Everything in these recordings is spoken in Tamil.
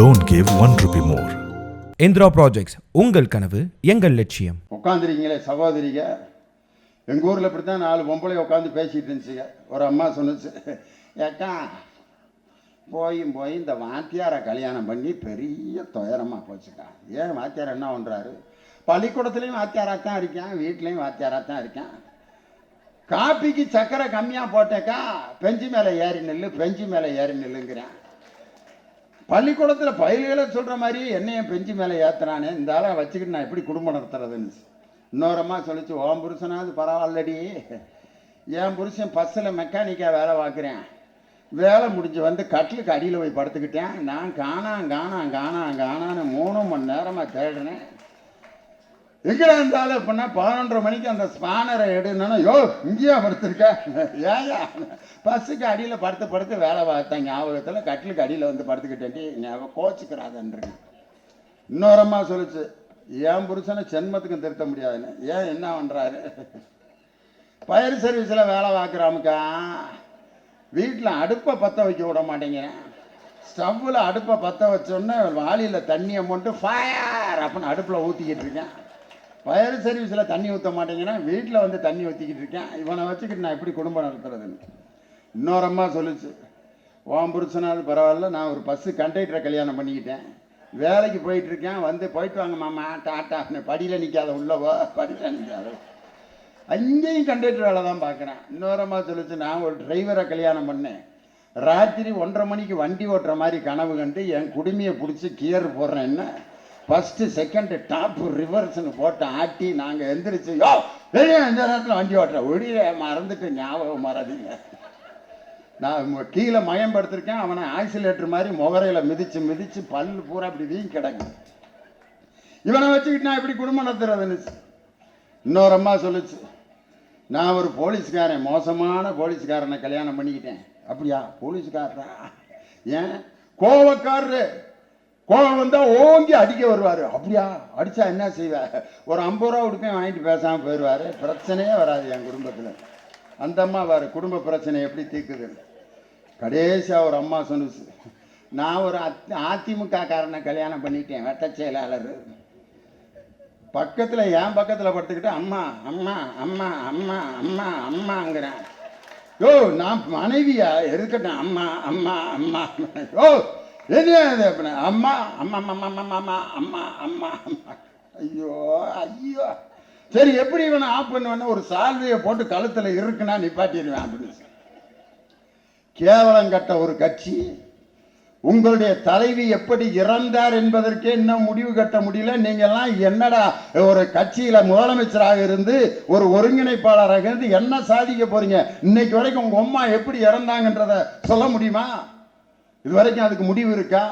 Don't give one rupee more. Indira projects உங்கள் கனவு எங்கள் லட்சியம். உட்காந்துருக்கீங்களே சகோதரிங்க எங்கள் ஊரில் இப்படி தான் நாலு பொம்பளை உட்காந்து பேசிகிட்டு இருந்துச்சுங்க ஒரு அம்மா சொன்னுச்சு ஏக்கா போயும் போய் இந்த வாத்தியாரை கல்யாணம் பண்ணி பெரிய துயரமாக போச்சுக்கா. ஏன் வாத்தியார் என்ன பண்ணுறாரு பள்ளிக்கூடத்துலேயும் வாத்தியாராக தான் இருக்கேன் வீட்லேயும் வாத்தியாராக தான் இருக்கேன். காப்பிக்கு சக்கரை கம்மியாக போட்டேக்கா பெஞ்சு மேலே ஏறி நில்லு பெஞ்சு மேலே ஏறி நில்லுங்கிறேன். பள்ளிக்கூடத்தில் பயல்களை சொல்கிற மாதிரி என்னையும் பெஞ்சு மேலே ஏற்றுனானே இந்த ஆளை வச்சுக்கிட்டு நான் எப்படி குடும்பம் நடத்துறதுன்னு இன்னொரம்மா சொல்லிச்சு ஓம் புருஷனாவது பரவாயில்லடி. என் புருஷன் பஸ்ஸில் மெக்கானிக்காக வேலை பார்க்குறேன். வேலை முடிஞ்சு வந்து கட்டிலுக்கு அடியில் போய் படுத்துக்கிட்டேன். நான் காணாம் காணாம் காணாம் காணான்னு மூணு மணி நேரமாக தேடுறேன். எங்கே இருந்தாலும் அப்படின்னா பதினொன்றரை மணிக்கு அந்த ஸ்பானரை எடுனா யோ இங்கேயா படுத்திருக்க? ஏயா? பஸ்ஸுக்கு அடியில் படுத்து படுத்து வேலை பார்த்தேன் ஞாபகத்தில் கட்டிலுக்கு அடியில் வந்து படுத்துக்கிட்டேன்டி ஞாபகம் கோச்சிக்கிறாதன்றேன் இன்னொரு அம்மா சொல்லுச்சு என் புருஷனை சென்மத்துக்கும் திருத்த முடியாதுன்னு. ஏன் என்ன பண்ணுறாரு ஃபயர் சர்வீஸில் வேலை பார்க்குறாமுக்கா வீட்டில் அடுப்பை பற்ற வைக்க விட மாட்டேங்கிறேன் ஸ்டவ்வில் அடுப்பை பற்ற வச்சோன்னே வாளியில் தண்ணியை மட்டும் ஃபயர் அப்படின்னு அடுப்பில் ஊற்றிக்கிட்டு இருக்கேன். ஃபயர் சர்வீஸில் தண்ணி ஊற்ற மாட்டேங்கிறேன். வீட்டில் வந்து தண்ணி ஊற்றிக்கிட்டு இருக்கேன். இவனை வச்சுக்கிட்டு நான் எப்படி குடும்பம் நடத்துறதுன்னு. இன்னொரு அம்மா சொல்லுச்சு ஓம் புருஷனாவது பரவாயில்ல நான் ஒரு பஸ்ஸு கண்டக்டரை கல்யாணம் பண்ணிக்கிட்டேன். வேலைக்கு போயிட்டு இருக்கேன். வந்து போயிட்டு வாங்க மாமா. டாட்டா. படியில் நிற்காத உள்ளவோ படியில் நிற்காத அங்கேயும் கண்டக்டர் வேலை தான் பார்க்குறேன். இன்னொரு அம்மா நான் ஒரு டிரைவரை கல்யாணம் பண்ணேன். ராத்திரி ஒன்றரை மணிக்கு வண்டி ஓட்டுற மாதிரி கனவு கண்டு என் குடுமையை பிடிச்சி கியர் போடுறேன். என்ன? ஃபஸ்ட்டு செகண்டு டாப்பு ரிவர்ஸ்னு போட்டு ஆட்டி நாங்கள் எந்திரிச்சு யோ வெளியே இந்த நேரத்தில் வண்டி ஓட்டுறேன் ஒடிய மறந்துட்டு ஞாபகம் மறதிங்க நான் கீழே மயம்படுத்திருக்கேன். அவனை ஆக்சிலேட்டர் மாதிரி முகரையில் மிதிச்சு மிதிச்சு பல்லு பூரா இப்படி வீங்கி கிடக்கு. இவனை வச்சுக்கிட்டு நான் எப்படி குடும்பம் நடத்துறதுன்னு இன்னொரு அம்மா சொல்லுச்சு. நான் ஒரு போலீஸ்காரன் மோசமான போலீஸ்காரனை கல்யாணம் பண்ணிக்கிட்டேன். அப்படியா? போலீஸ்காரரா? ஏன்? கோவக்காரரு. கோபம் வந்தால் ஓங்கி அடிக்க வருவார். அப்படியா? அடித்தா என்ன செய்வார் ஒரு ஐம்பது ரூபா கொடுப்பேன் வாங்கிட்டு பேசாமல் போயிடுவார். பிரச்சனையே வராது என் குடும்பத்தில். அந்த அம்மா வேறு குடும்ப பிரச்சனை எப்படி தீர்க்குது? கடைசியாக ஒரு அம்மா சொன்னுச்சு நான் ஒரு அத் அதிமுக காரனை கல்யாணம் பண்ணிட்டேன் வட்ட செயலாளர். பக்கத்தில் என் பக்கத்தில் படுத்துக்கிட்டு அம்மா அம்மா அம்மா அம்மா அம்மா அம்மாங்கிறேன். யோ நான் மனைவியா? இருக்கட்டும் அம்மா அம்மா அம்மா? யோ அப்படின்னா அம்மா அம்மா அம்மா அம்மா அம்மா அம்மா அம்மா அம்மா ஐயோ ஐயோ. சரி எப்படி இவனை ஆஃப் பண்ணுவேன்னு ஒரு சால்வையை போட்டு கழுத்தில் இருக்குன்னா நிப்பாட்டிடுவேன் அப்படின்னு கேவலம் கட்ட ஒரு கட்சி உங்களுடைய தலைவி எப்படி இறந்தார் என்பதற்கே இன்னும் முடிவு கட்ட முடியல. நீங்கெல்லாம் என்னடா ஒரு கட்சியில் முதலமைச்சராக இருந்து ஒரு ஒருங்கிணைப்பாளராக இருந்து என்ன சாதிக்க போறீங்க? இன்னைக்கு வரைக்கும் உங்கள் அம்மா எப்படி இறந்தாங்கன்றத சொல்ல முடியுமா? இது வரைக்கும் அதுக்கு முடிவு இருக்கா?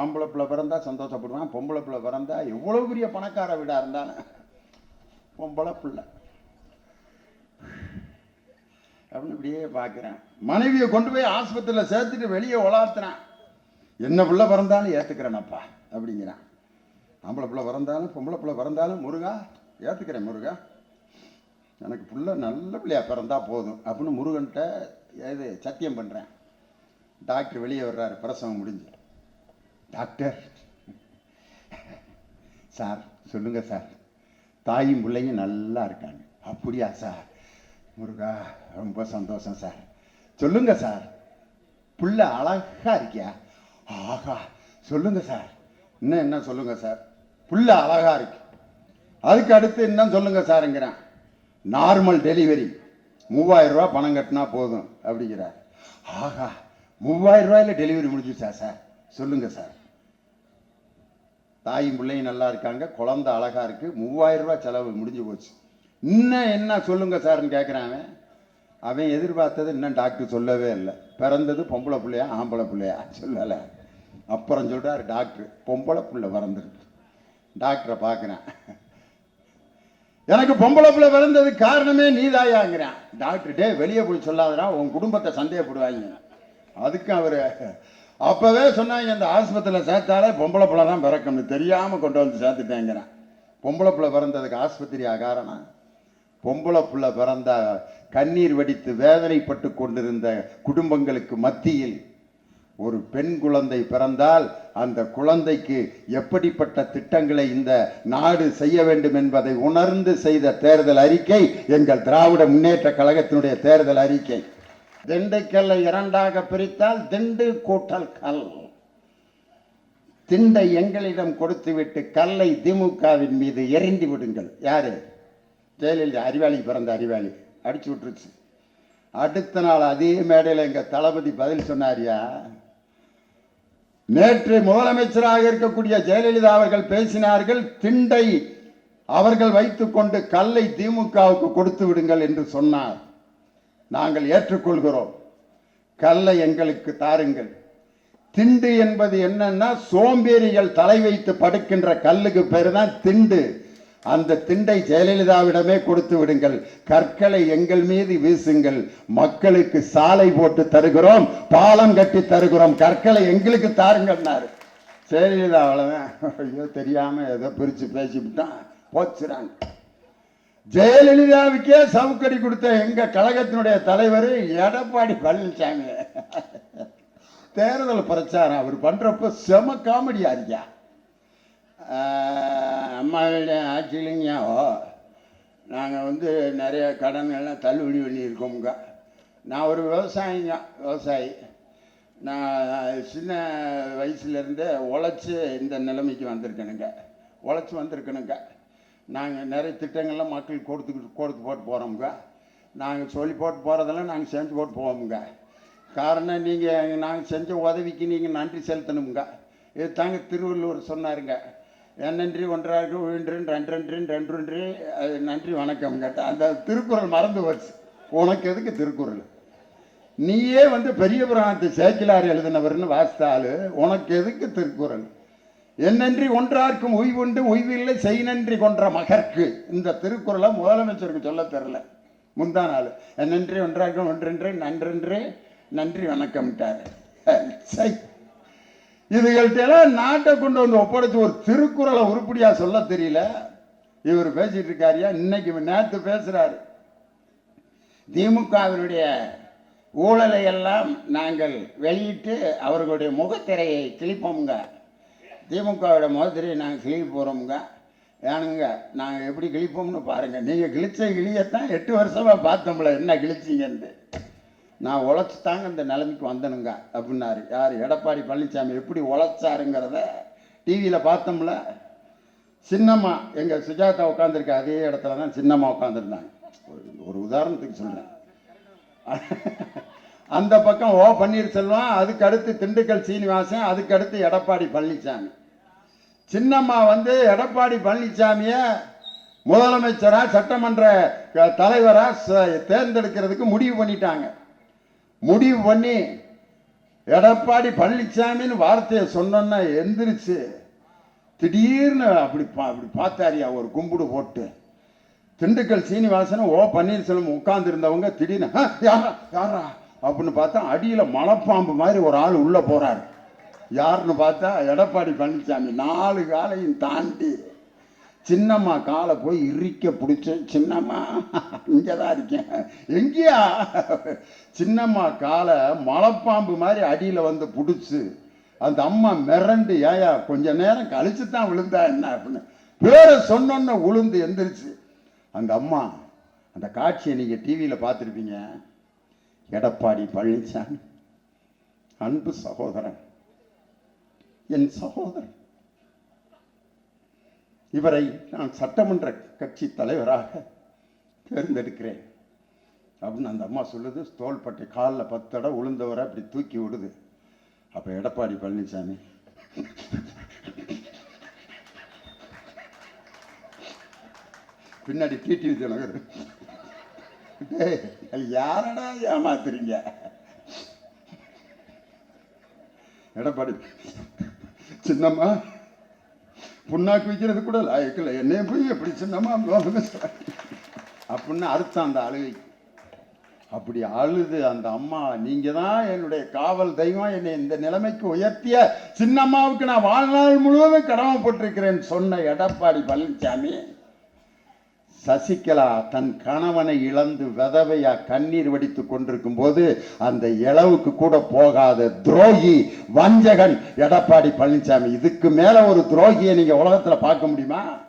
ஆம்பளை பிள்ளை பிறந்தா சந்தோஷப்படுவான் பொம்பளை பிள்ளை பிறந்தா எவ்வளோ பெரிய பணக்கார வீடாக இருந்தாலும் பொம்பளை பிள்ளை. அப்படின்னு இப்படியே பார்க்குறேன். மனைவியை கொண்டு போய் ஆஸ்பத்திரியில் சேர்த்துட்டு வெளியே உலாத்துறேன். என்ன பிள்ளை பிறந்தாலும் ஏற்றுக்கிறேனப்பா அப்படிங்கிறான். ஆம்பளை பிள்ளை பிறந்தாலும் பொம்பளை பிள்ளை பிறந்தாலும் முருகா ஏற்றுக்கிறேன் முருகா. எனக்கு பிள்ளை நல்ல பிள்ளையாக பிறந்தா போதும் அப்படின்னு முருகன்கிட்ட இது சத்தியம் பண்ணுறேன் டாக்டர் வெளியே வர்றாரு பிரசவம் முடிஞ்சு. டாக்டர் சார் சொல்லுங்கள் சார். தாயும் பிள்ளையும் நல்லா இருக்காங்க. அப்படியா சார்? முருகா ரொம்ப சந்தோஷம் சார். சொல்லுங்க சார். புள்ள அழகா இருக்கியா? ஆகா சொல்லுங்க சார். இன்னும் என்ன சொல்லுங்க சார்? புள்ள அழகா இருக்கு. அதுக்கு அடுத்து இன்னும் சொல்லுங்க சாருங்கிறேன். நார்மல் டெலிவரி மூவாயிரம் ரூபா பணம் கட்டினா போதும் அப்படிங்கிறார். ஆகா மூவாயிரம் ரூபாயில் டெலிவரி முடிஞ்சுச்சா சார் சொல்லுங்கள் சார் தாயும் பிள்ளையும் நல்லா இருக்காங்க குழந்தை அழகாக இருக்குது மூவாயிரம் ரூபா செலவு முடிஞ்சு போச்சு. இன்னும் என்ன சொல்லுங்கள் சார்னு கேட்குறான் அவன். அவன் எதிர்பார்த்தது இன்னும் டாக்டர் சொல்லவே இல்லை. பிறந்தது பொம்பளை பிள்ளையா ஆம்பளை பிள்ளையா? சொல்லலை. அப்புறம் சொல்கிறார் டாக்டர் பொம்பளை பிள்ளை பிறந்திருக்கு. டாக்டரை பார்க்குறேன் எனக்கு பொம்பளை பிள்ளை பிறந்தது காரணமே நீதாயாங்கிறேன். டாக்டர் டே வெளியே போய் சொல்லாதடா உன் குடும்பத்தை சந்தேகப்படுவாங்க அதுக்கு அவர் அப்போவே சொன்னாங்க இந்த ஆஸ்பத்திரியில் சேர்த்தாலே பொம்பளை பிள்ளை தான் பிறக்கணும்னு. தெரியாமல் கொண்டு வந்து சேர்த்துட்டேங்கிறேன். பொம்பளை பிள்ளை பிறந்ததுக்கு ஆஸ்பத்திரியா காரணம் பொம்பளை பிள்ளை பிறந்த கண்ணீர் வடித்து வேதனைப்பட்டு கொண்டிருந்த குடும்பங்களுக்கு மத்தியில் ஒரு பெண் குழந்தை பிறந்தால் அந்த குழந்தைக்கு எப்படிப்பட்ட திட்டங்களை இந்த நாடு செய்ய வேண்டும் என்பதை உணர்ந்து செய்த தேர்தல் அறிக்கை எங்கள் திராவிட முன்னேற்ற கழகத்தினுடைய தேர்தல் அறிக்கை. திண்டுக்கல்லை இரண்டாக பிரித்தால் திண்டு கூட்டல் கல். திண்டை எங்களிடம் கொடுத்துவிட்டு கல்லை திமுகவின் மீது எரிந்து விடுங்கள். யாரு? ஜெயலலிதா அறிவாளி பிறந்த அறிவாளி. அடிச்சு விட்டுருச்சு. அடுத்த நாள் அதே மேடையில் எங்கள் தளபதி பதில் சொன்னாரியா? நேற்று முதலமைச்சராக இருக்கக்கூடிய ஜெயலலிதா அவர்கள் பேசினார்கள் திண்டை அவர்கள் வைத்துக்கொண்டு கல்லை திமுகவுக்கு கொடுத்து விடுங்கள் என்று சொன்னார். நாங்கள் ஏற்றுக்கொள்கிறோம். கல்லை எங்களுக்கு தாருங்கள். திண்டு என்பது என்னன்னா சோம்பேறிகள் தலை வைத்து படுக்கின்ற கல்லுக்கு பேர் தான் திண்டு. அந்த திண்டை ஜெயலலிதாவிடமே கொடுத்து விடுங்கள். கற்களை எங்கள் மீது வீசுங்கள். மக்களுக்கு சாலை போட்டு தருகிறோம். பாலம் கட்டி தருகிறோம். கற்களை எங்களுக்கு தாருங்கன்னாரு. ஜெயலலிதா அவ்வளவுதான். ஐயோ தெரியாம ஏதோ பிரிச்சு பேசிவிட்டான் போச்சுறாங்க. ஜெயலலிதாவுக்கே சவுக்கடி கொடுத்த எங்க கழகத்தினுடைய தலைவர் எடப்பாடி பழனிசாமி. தேர்தல் பிரச்சாரம் அவர் பண்றப்ப செம காமெடியா இருக்கியா அம்மாவுடைய ஆட்சியிலங்கயாவோ நாங்கள் வந்து நிறைய கடன்கள்லாம் தள்ளுபடி பண்ணியிருக்கோமுங்க. நான் ஒரு விவசாயிங்க விவசாயி. நான் சின்ன வயசுலேருந்தே உழைச்சி இந்த நிலைமைக்கு வந்திருக்கணுங்க உழைச்சி வந்திருக்கணுங்க நாங்கள் நிறைய திட்டங்கள்லாம் மக்களுக்கு கொடுத்துக்கிட்டு கொடுத்து போட்டு போகிறோமுங்க நாங்கள் சொல்லி போட்டு போகிறதெல்லாம் நாங்கள் செஞ்சு போட்டு போவோமுங்க. காரணம் நீங்கள் நாங்கள் செஞ்ச உதவிக்கு நீங்கள் நன்றி செலுத்தணுமுங்க. இது தாங்க திருவள்ளுவர் சொன்னாருங்க. என்னன்றி ஒன்றாக ஒன்று ரெண்டு ரெண்டு ரெண்டொன்று அது நன்றி வணக்கம் கேட்ட. அந்த திருக்குறள் மறந்து போச்சு. உனக்கு எதுக்கு திருக்குறள்? நீயே வந்து பெரிய புராணத்தை சேக்கிலார் எழுதினவர்னு வாசித்தாலு உனக்கு எதுக்கு திருக்குறள்? என்னன்றி ஒன்றார்க்கும் உய்வுண்டு உய்வில்லை செய் நன்றி கொன்ற மகற்கு இந்த திருக்குறளை முதலமைச்சருக்கு சொல்ல தெரில முந்தா நாள். என்னன்றி ஒன்றார்க்கும் ஒன்றென்று நன்றென்று நன்றி வணக்கம்ட்டார் சை இதுகள்ட்டெல்லாம் நாட்டை கொண்டு வந்து ஒப்படைச்சு ஒரு திருக்குறளை உருப்படியாக சொல்ல தெரியல. இவர் பேசிட்டு இருக்காருயா? இன்னைக்கு நேற்று பேசுறாரு. திமுகவினுடைய ஊழலை எல்லாம் நாங்கள் வெளியிட்டு அவர்களுடைய முகத்திரையை கிழிப்போமுங்க. திமுகவோட மோதிரியை நாங்கள் கிழிக்க போகிறோமுங்க ஏனுங்க நாங்கள் எப்படி கிழிப்போம்னு பாருங்கள் நீங்கள் கிழிச்ச கிளியத்தான் எட்டு வருஷமாக பார்த்தோம்ல என்ன கிழிச்சிங்கன்னு. நான் உழைச்சி தாங்க இந்த நிலைமைக்கு வந்தனுங்க அப்படின்னாரு. யார்? எடப்பாடி பழனிசாமி எப்படி உழைச்சாருங்கிறத டிவியில் பார்த்தோம்ல. சின்னம்மா எங்கள் சுஜாதா உட்காந்துருக்க அதே இடத்துல தான் சின்னம்மா உட்காந்துருந்தாங்க ஒரு உதாரணத்துக்கு சொல்கிறேன் அந்த பக்கம் ஓ பன்னீர்செல்வம் செல்வம் அதுக்கடுத்து திண்டுக்கல் சீனிவாசன் அதுக்கு அடுத்து எடப்பாடி பழனிசாமி. சின்னம்மா வந்து எடப்பாடி பழனிசாமியை முதலமைச்சராக சட்டமன்ற தலைவராக ச- தேர்ந்தெடுக்கிறதுக்கு முடிவு பண்ணிட்டாங்க. முடிவு பண்ணி எடப்பாடி பழனிசாமின்னு வார்த்தையை சொன்னோன்னா எந்திரிச்சு திடீர்னு அப்படி பா- அப்படி பார்த்தாரியா ஒரு கும்பிடு போட்டு. திண்டுக்கல் சீனிவாசன் ஓ பன்னீர்செல்வம் உட்கார்ந்துருந்தவங்க திடீர்னு யாரா யாரா அப்படின்னு பார்த்தா அடியில் மலைப்பாம்பு மாதிரி ஒரு ஆள் உள்ளே போகிறாரு யாருன்னு பார்த்தா எடப்பாடி பழனிசாமி நாலு காலையும் தாண்டி சின்னம்மா காலை போய் இறுக்க பிடிச்சி சின்னம்மா இங்கே தான் இருக்கேன். எங்கேயா? சின்னம்மா காலை மலைப்பாம்பு மாதிரி அடியில் வந்து பிடிச்சி அந்த அம்மா மிரண்டு ஏயா கொஞ்ச நேரம் கழிச்சு தான் விழுந்தா என்ன? அப்படின்னு பேரை சொன்னோன்னு உளுந்து எந்திரிச்சு. அந்த அம்மா அந்த காட்சியை நீங்கள் டிவியில் பார்த்துருப்பீங்க. எடப்பாடி பழனிசாமி அன்பு சகோதரன். என் சகோதரன். இவரை நான் சட்டமன்ற கட்சி தலைவராக தேர்ந்தெடுக்கிறேன். அப்படின்னு அந்த அம்மா சொல்லுது. தோள்பட்டை காலில் பத்து தடவை உளுந்தவரை அப்படி தூக்கி விடுது. அப்போ எடப்பாடி பழனிசாமி. பின்னாடி டிடிவி தினகர் யாரடா ஏமாத்துறீங்க? எடப்பாடி சின்னம்மா? புண்ணாக்கு வைக்கிறது கூட லாயக்கில் என்னைய போய் எப்படி சின்னம்மா அப்படின்னு அர்த்தம் அந்த அழுகைக்கு அப்படி அழுது அந்த அம்மா நீங்க தான் என்னுடைய காவல் தெய்வம். என்னை இந்த நிலைமைக்கு உயர்த்திய சின்னம்மாவுக்கு நான் வாழ்நாள் முழுவதும் கடமைப்பட்டிருக்கிறேன் சொன்ன எடப்பாடி பழனிசாமி சசிகலா தன் கணவனை இழந்து விதவையா கண்ணீர் வடித்து கொண்டிருக்கும் போது அந்த இளவுக்கு கூட போகாத துரோகி வஞ்சகன் எடப்பாடி பழனிசாமி. இதுக்கு மேல ஒரு துரோகியை நீங்க உலகத்துல பார்க்க முடியுமா?